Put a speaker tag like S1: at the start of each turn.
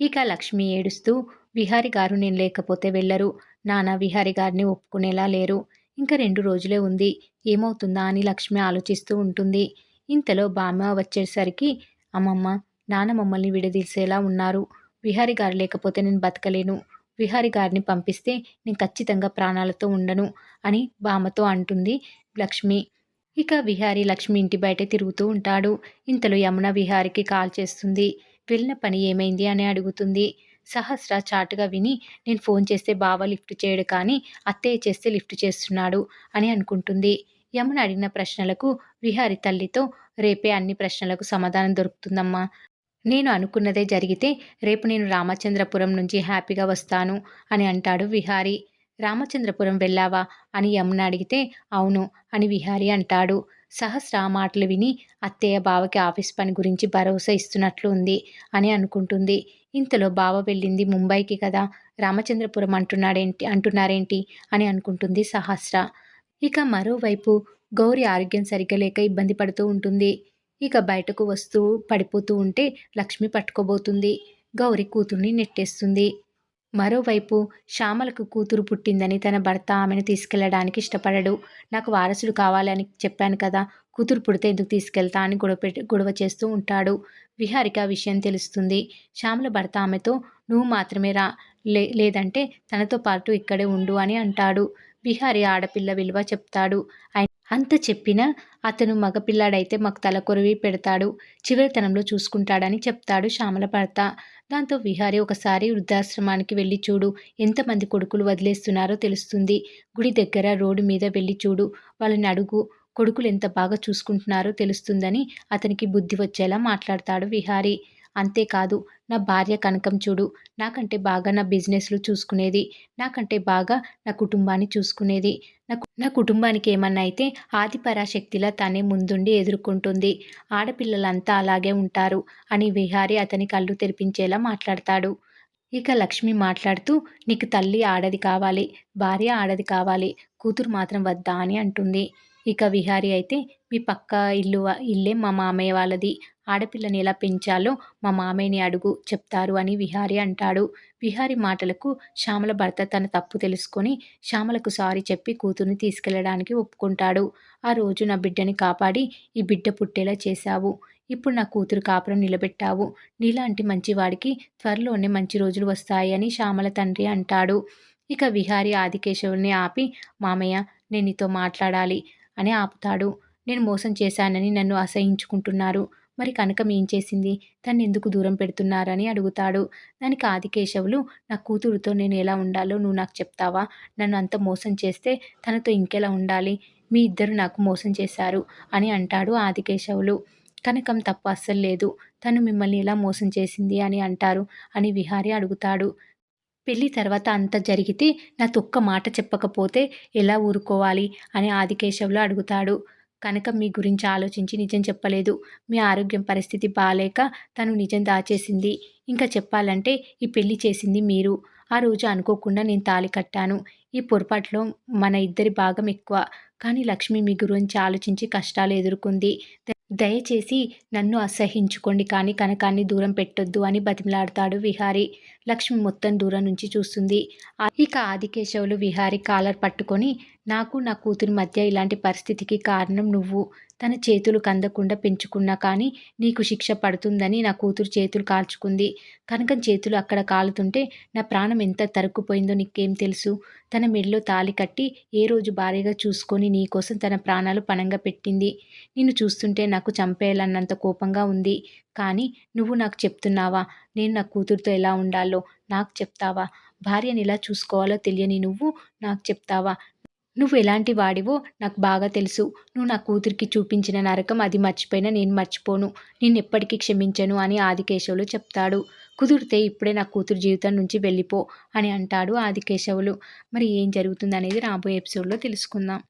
S1: ఇక లక్ష్మి ఏడుస్తూ విహారి గారు నేను లేకపోతే వెళ్ళరు. నాన్న విహారి గారిని ఒప్పుకునేలా లేరు. ఇంకా రెండు రోజులే ఉంది. ఏమవుతుందా అని లక్ష్మి ఆలోచిస్తూ ఉంటుంది. ఇంతలో బామ్మ వచ్చేసరికి అమ్మమ్మ నాన్న మమ్మల్ని విడదీసేలా ఉన్నారు. విహారి గారు లేకపోతే నేను బతకలేను. విహారి గారిని పంపిస్తే నేను ఖచ్చితంగా ప్రాణాలతో ఉండను అని బామ్మతో అంటుంది లక్ష్మి. ఇక విహారి లక్ష్మి ఇంటి బయట తిరుగుతూ ఉంటాడు. ఇంతలో యమున విహారికి కాల్ చేస్తుంది. వెళ్ళిన పని ఏమైంది? అని అడుగుతుంది. సహస్ర చాటుగా విని నేను ఫోన్ చేస్తే బావ లిఫ్ట్ చేయడు కానీ అత్తయ్య చేస్తే లిఫ్ట్ చేస్తున్నాడు అని అనుకుంటుంది. యమున అడిగిన ప్రశ్నలకు విహారి తల్లితో రేపే అన్ని ప్రశ్నలకు సమాధానం దొరుకుతుందమ్మా. నేను అనుకున్నదే జరిగితే రేపు నేను రామచంద్రపురం నుంచి హ్యాపీగా వస్తాను అని అంటాడు విహారీ. రామచంద్రపురం వెళ్ళావా? అని యమున అడిగితే అవును అని విహారీ అంటాడు. సహస్ర మాటలు విని అత్తయ్య బావకి ఆఫీస్ పని గురించి భరోసా ఇస్తున్నట్లు ఉంది అని అనుకుంటుంది. ఇంతలో బావ వెళ్ళింది ముంబైకి కదా రామచంద్రపురం అంటున్నాడేంటి అంటున్నారేంటి అని అనుకుంటుంది సహస్ర. ఇక మరోవైపు గౌరి ఆరోగ్యం సరిగ్గా లేక ఇబ్బంది పడుతూ ఉంటుంది. ఇక బయటకు వస్తూ పడిపోతూ ఉంటే లక్ష్మి పట్టుకోబోతుంది. గౌరి కూతుర్ని నెట్టేస్తుంది. మరోవైపు శ్యామలకు కూతురు పుట్టిందని తన భర్త ఆమెను తీసుకెళ్ళడానికి ఇష్టపడడు. నాకు వారసుడు కావాలని చెప్పాను కదా కూతురు పుడితే ఎందుకు తీసుకెళ్తా అని గొడవ గొడవ చేస్తూ ఉంటాడు. విహారిక విషయం తెలుస్తుంది. శ్యామల భర్త ఆమెతో నువ్వు మాత్రమే రా లే లేదంటే తనతో పాటు ఇక్కడే ఉండు అని అంటాడు. విహారి ఆడపిల్ల విలువ చెప్తాడు. అంత చెప్పినా అతను మగపిల్లాడైతే మాకు తలకొరివి పెడతాడు చివరితనంలో చూసుకుంటాడని చెప్తాడు శ్యామల భర్త దాంతో విహారి ఒకసారి వృద్ధాశ్రమానికి వెళ్ళి చూడు ఎంతమంది కొడుకులు వదిలేస్తున్నారో తెలుస్తుంది. గుడి దగ్గర రోడ్డు మీద వెళ్ళి చూడు వాళ్ళని అడుగు కొడుకులు ఎంత బాగా చూసుకుంటున్నారో తెలుస్తుందని అతనికి బుద్ధి వచ్చేలా మాట్లాడతాడు విహారీ. అంతేకాదు నా భార్య కనకం చూడు. నాకంటే బాగా నా బిజినెస్లు చూసుకునేది. నాకంటే బాగా నా కుటుంబాన్ని చూసుకునేది. నాకు నా కుటుంబానికి ఏమన్నా అయితే ఆదిపరాశక్తిలా తనే ముందుండి ఎదుర్కొంటుంది. ఆడపిల్లలంతా అలాగే ఉంటారు అని విహారి అతని కళ్ళు తెరిపించేలా మాట్లాడతాడు. ఇక లక్ష్మి మాట్లాడుతూ నీకు తల్లి ఆడది కావాలి భార్య ఆడది కావాలి కూతురు మాత్రం వద్దా? అని అంటుంది. ఇక విహారి అయితే మీ పక్క ఇల్లు ఇల్లే మా మామయ్య వాళ్ళది. ఆడపిల్లని ఎలా పెంచాలో మా మామయ్యని అడుగు చెప్తారు అని విహారి అంటాడు. విహారి మాటలకు శ్యామల భర్త తన తప్పు తెలుసుకొని శ్యామలకు సారీ చెప్పి కూతుర్ని తీసుకెళ్ళడానికి ఒప్పుకుంటాడు. ఆ రోజు నా బిడ్డని కాపాడి ఈ బిడ్డ పుట్టేలా చేశావు. ఇప్పుడు నా కూతురు కాపురం నిలబెట్టావు. నీలాంటి మంచివాడికి త్వరలోనే మంచి రోజులు వస్తాయి అని శ్యామల తండ్రి అంటాడు. ఇక విహారి ఆదికేశవుని ఆపి మామయ్య నేను నీతో మాట్లాడాలి అని ఆపుతాడు. నేను మోసం చేశానని నన్ను అసహించుకుంటున్నారు. మరి కనకం ఏం చేసింది? తను ఎందుకు దూరం పెడుతున్నారని అడుగుతాడు. దానికి ఆదికేశవులు నా కూతురుతో నేను ఎలా ఉండాలో నువ్వు నాకు చెప్తావా? నన్ను అంత మోసం చేస్తే తనతో ఇంకెలా ఉండాలి? మీ ఇద్దరు నాకు మోసం చేశారు అని అంటాడు ఆదికేశవులు. కనకం తప్పు అస్సలు లేదు. తను మిమ్మల్ని ఎలా మోసం చేసింది? అని అంటారు అని విహారి అడుగుతాడు. పెళ్ళి తర్వాత అంత జరిగితే నా తొక్క మాట చెప్పకపోతే ఎలా ఊరుకోవాలి? అని ఆదికేశవులు అడుగుతాడు. కనుక మీ గురించి ఆలోచించి నిజం చెప్పలేదు. మీ ఆరోగ్యం పరిస్థితి బాగాలేక తను నిజం దాచేసింది. ఇంకా చెప్పాలంటే ఈ పెళ్ళి చేసింది మీరు. ఆ రోజు అనుకోకుండా నేను తాళి కట్టాను. ఈ పొరపాటులో మన ఇద్దరి భాగం ఎక్కువ. కానీ లక్ష్మి మీ గురించి ఆలోచించి కష్టాలు ఎదుర్కొంది. దయచేసి నన్ను అసహించుకోండి కానీ కనకాన్ని దూరం పెట్టొద్దు అని బతిమలాడతాడు విహారి. లక్ష్మి మొత్తం దూరం నుంచి చూస్తుంది. ఇక ఆదికేశవులు విహారి కాలర్ పట్టుకొని నాకు నా కూతురి మధ్య ఇలాంటి పరిస్థితికి కారణం నువ్వు. తన చేతులు కందకుండా పెంచుకున్నా కానీ నీకు శిక్ష పడుతుందని నా కూతురు చేతులు కాల్చుకుంది. కనుక చేతులు అక్కడ కాలుతుంటే నా ప్రాణం ఎంత తరుక్కుపోయిందో నీకేం తెలుసు? తన మెడలో తాలి కట్టి ఏ రోజు భారీగా చూసుకొని నీకోసం తన ప్రాణాలు పణంగా పెట్టింది. నిన్ను చూస్తుంటే నాకు చంపేయాలన్నంత కోపంగా ఉంది. కానీ నువ్వు నాకు చెప్తున్నావా? నేను నా కూతురుతో ఎలా ఉండాలో? నాకు చెప్తావా? భార్యని ఎలా చూసుకోవాలో తెలియని నువ్వు నాకు చెప్తావా? నువ్వు ఎలాంటి వాడివో నాకు బాగా తెలుసు. నువ్వు నా కూతురికి చూపించిన నరకం అది మర్చిపోయినా నేను మర్చిపోను. నేను ఎప్పటికీ క్షమించను అని ఆదికేశవులు చెప్తాడు. కుదిరితే ఇప్పుడే నా కూతురు జీవితం నుంచి వెళ్ళిపో అని అంటాడు ఆదికేశవులు. మరి ఏం జరుగుతుంది అనేది రాబోయే ఎపిసోడ్లో తెలుసుకుందాం.